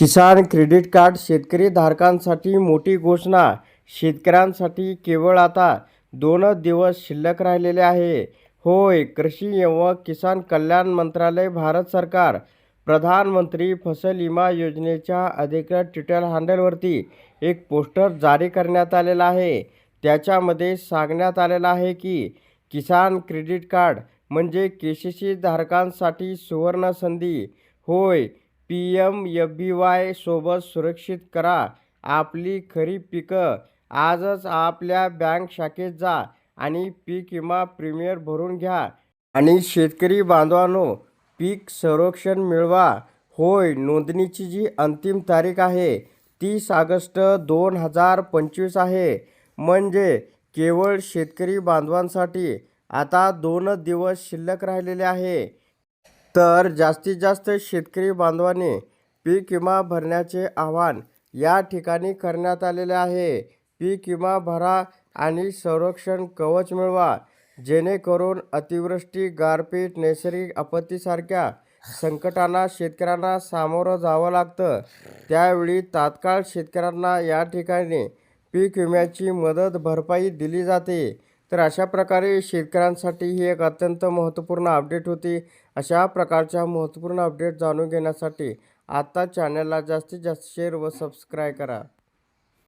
किसान credit card शेतकरी धारकांसाठी मोठी घोषणा. शेतकऱ्यांसाठी केवळ आता दोनच दिवस शिल्लक राहिलेले आहे. होय कृषी व किसान कल्याण मंत्रालय भारत सरकार प्रधानमंत्री फसल विमा योजनेच्या अधिकृत ट्विटर हँडलवरती एक पोस्टर जारी करण्यात आलेला आहे. त्याच्यामध्ये सांगण्यात आलेलं आहे की किसान क्रेडिट कार्ड म्हणजे के सी सी धारकांसाठी सुवर्ण संधी. होय पी एम बी वाय सोबत सुरक्षित करा. आपली खरीप पिकं. आजच आपल्या बँक शाखेत जा आणि पीक विमा प्रीमियर भरून घ्या. आणि शेतकरी बांधवांनो पीक संरक्षण मिळवा. होय नोंदणीची जी अंतिम तारीख आहे तीस ऑगस्ट दोन हजार पंचवीस आहे. म्हणजे केवळ शेतकरी बांधवांसाठी आता दोनच दिवस शिल्लक राहिलेले आहे. तर जास्तीत जास्त शेतकरी बांधवांनी पीक विमा भरण्याचे आवाहन या ठिकाणी करण्यात आलेले आहे. पीक विमा भरा आणि संरक्षण कवच मिळवा जेणेकरून अतिवृष्टी गारपीट नैसर्गिक आपत्तीसारख्या संकटांना शेतकऱ्यांना सामोरं जावं लागतं. त्यावेळी तात्काळ शेतकऱ्यांना या ठिकाणी पीक विम्याची मदत भरपाई दिली जाते. तर अशा प्रकारे शेतकऱ्यांसाठी ही एक अत्यंत महत्त्वपूर्ण अपडेट होती. अशा प्रकारच्या महत्त्वपूर्ण अपडेट जाणून घेण्यासाठी आत्ता चॅनलला जास्तीत जास्त शेअर व सबस्क्राईब करा.